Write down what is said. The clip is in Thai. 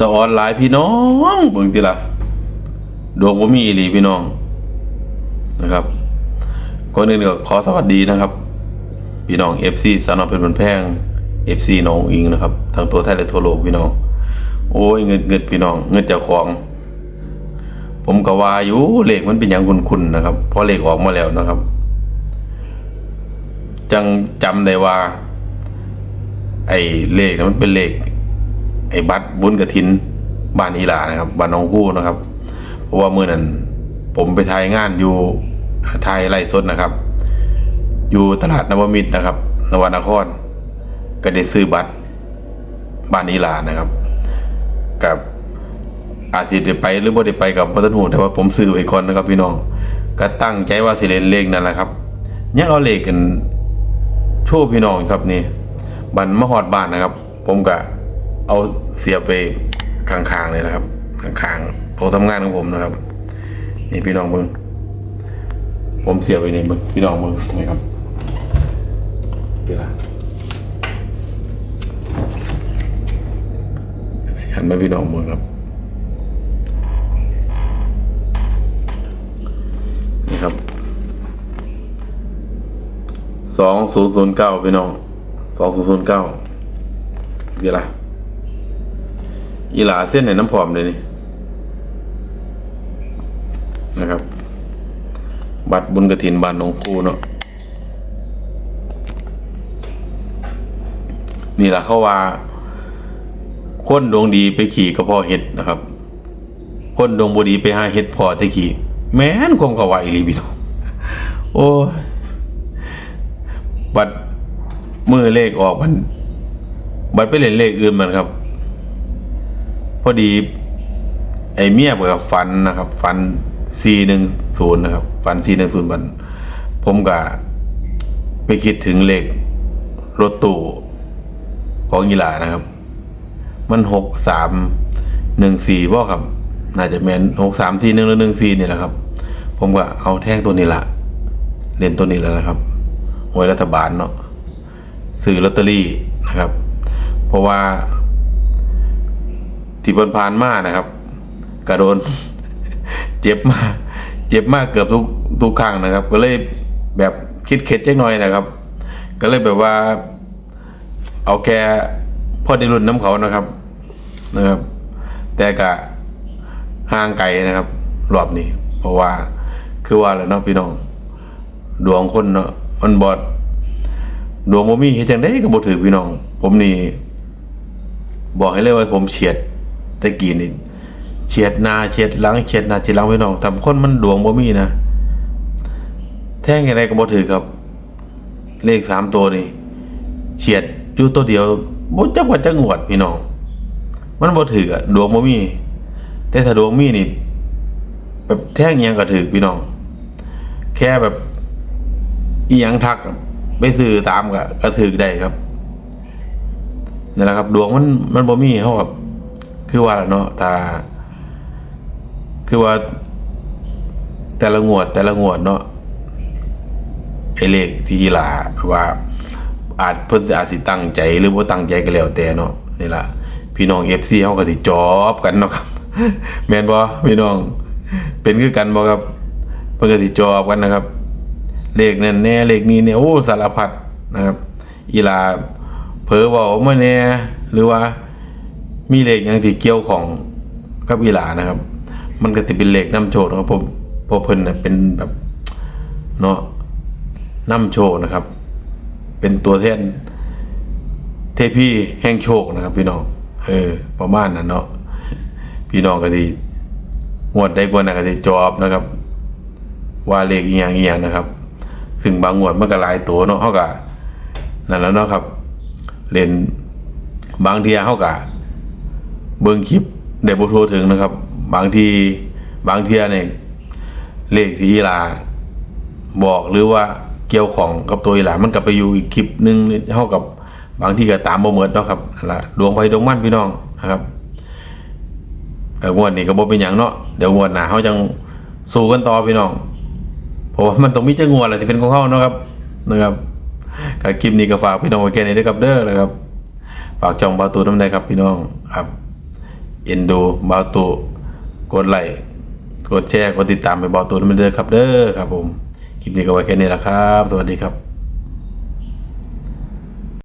สอนหลายพี่น้องเบิ่งติล่ะดวงบ่มีอีหลีพี่น้องนะครับก่อนอื่นก็ขอสวัสดีนะครับ พี่น้อง FC สานอเพชรบันแพง FC น้องอิงนะครับทั้งตัวไทยและทั่วโลกพี่น้อง โอ้ยเงินเงินพี่น้อง เงินเจ้าของ ผมก็ว่าอยู่เลขมันเป็นอย่างคุณๆนะครับเพราะเลขออกมาแล้วนะครับ จังจำได้ว่า ไอ้เลขมันเป็นเลข ไอ้บัตรบุญกระถินบ้านอีหลานะครับบ้านน้องกู้นะครับ เพราะว่าเมื่อนั้นผมไปถ่ายงานอยู่ถ่ายไร่สดนะครับ อยู่ตลาดนวมิตรนะครับ นวนคร ก็ได้ซื้อบัตรบ้านอีหลานะครับ กับอาจจะได้ไปหรือบ่ได้ไปกับพัฒนหูแต่ว่าผมซื้อไว้ก่อนนะครับ พี่น้องก็ตั้งใจว่าสิเล่นเลขนั่นแหละครับยังเอาเลขกันโชว์พี่น้องครับนี่บันมหอดบ้านนะครับ ผมก็ เอาเสียบไปข้างๆเลยนะครับข้างๆโต๊ะทำงานของผมนะครับ นี่พี่น้องเบิ้งผมเสียบไปนี่เบิ้งพี่น้องเบิ้งนี่ครับเดี๋ยวนะหันมาพี่น้องเบิ้งครับนี่ครับสองศูนย์ศูนย์เก้าพี่น้องสองศูนย์ศูนย์เก้าเดี๋ยวละ อีหลาเส้นไหนน้ำผอมเลยนี่นะครับ บัตรบุญกระถินบานหนองคูเนาะนี่แหละเขาว่าคนดวงดีไปขี่กระเพาะเห็ดนะครับ คนดวงบดีไปหาเห็ดพอตะขี่ แม้นคมกว่าอีลีพี่น้องโอ้บัตรมือเลขออกมัน บัตรไปเล่นเลขอื่นมันครับ พอดี ไอ้เมียเปิดฟันนะครับ ฟันสี่หนึ่งศูนย์นะครับ ฟันสี่หนึ่งศูนย์บันผมก็ไปคิดถึงเลขรถตู้ของยีหลานะครับ มันหกสามหนึ่งสี่บ่ครับ น่าจะแมนหกสามสี่หนึ่งหรือหนึ่งสี่นี่แหละครับ ผมก็เอาแท่งตัวนี้ละเล่นตัวนี้แล้วนะครับหวยรัฐบาลเนาะซื้อลอตเตอรี่นะครับ เพราะว่า ที่ผ่านๆมานะครับกระโดน เจ็บมาก เจ็บมากเกือบทุกทุกครั้งนะครับ ก็เลยแบบคิดเข็ดจักหน่อยนะครับ ก็เลยแบบว่า เอาแค่พอได้รุ่นน้ำเขานะครับนะครับ แต่กะห่างไกลนะครับ รอบนี้ เพราะว่าคือว่าแหล้วเนาะพี่น้อง ดวงคนเนาะมันบอดดวงบ่มีเฮ็ดจังได๋ก็บ่ถือพี่น้อง ผมนี่ บอกให้เลยว่าผมเฉียด ตะกี้นี่เฉียดนาเฉียดหลังเฉียดนาเฉียดหลังพี่น้องแต่คนมันดวงบ่มีนะ แท่งยังไงก็บ่ถือครับ เลขสามตัวนี่เฉียดอยู่ตัวเดียวบ่จักว่าจักงวดพี่น้อง มันบ่ถืออะดวงบ่มี แต่ถ้าดวงมีนี่แบบแท่งอิหยังก็ถือพี่น้อง แค่แบบอียังทักไปซื้อตามก็ก็ถือได้ครับนี่แหละครับ ดวงมันมันบ่มีเท่ากับ คือว่าเนาะตา คือว่า แต่ละงวด แต่ละงวดเนาะไอเลขที่อีหลาว่า อาจเพิ่นอาจสิตั้งใจหรือบ่าตั้งใจก็แล้วแต่เนาะนี่ล่ะพี่น้อง FC เฮาก็สิจอบกันเนาะครับ แมนบ่พี่น้อง เป็นคือกันบ่ครับเพิ่นก็สิจอบกันนะครับ เลขนั่นแน่เลขนี้เนี่ยโอ้สารพัดนะครับ อีลาเผลอว้ามาแน่หรือว่า มีเลขหยังที่เกี่ยวของกับอีหลานะครับ มันก็สิเป็นเลขนำโชคนะครับผมพราะเพิ่นน่ะเป็นแบบเนาะนำโชคนะครับ เป็นตัวแทนเทพีแห่งโชคนะครับ พี่น้องเออประมาณนั้นเนาะพี่น้องก็สิงวดได้กว่านั้นก็สิจอบนะครับ ว่าเลขอีหยังอีหยังนะครับซึ่งบางงวดมันก็หลายตัวเนาะเฮาก็นั่นแล้วเนาะครับเล่นบางเทียเฮาก็ เบิ่งคลิปได้บ่ทั่วถึงนะครับ บางทีบางเทียเนี่ยเลขที่อีหลาบอกหรือว่าเกี่ยวของกับตัวอีหลามันก็ไปอยู่อีกคลิปหนึงเฮากับบางทีก็ตามบ่เหมือนเนาะครับล่ะดวงไฟดวงมันพี่น้องนะครับแต่วดนี้ก็บ่เป็นหยังเนาะเดี๋ยวงวดหน้าเฮาจังสู้กันต่อพี่น้องเพราะว่ามันต้องมีจังหวะอะไรที่เป็นของเขาเนาะครับนะครับกับคลิปนี้ก็ฝากพี่น้องไว้แค่นี้ด้วยครับเด้อนะครับฝากจองบาตูน้ำได้ครับพี่น้องครับ เอ็นดูเบาตุกดไลค์กดแชร์กดติดตามไปเบาตุนั่นเด้อครับเด้อครับผมคลิปนี้ก็ไว้แค่นี้แหละครับ สวัสดีครับ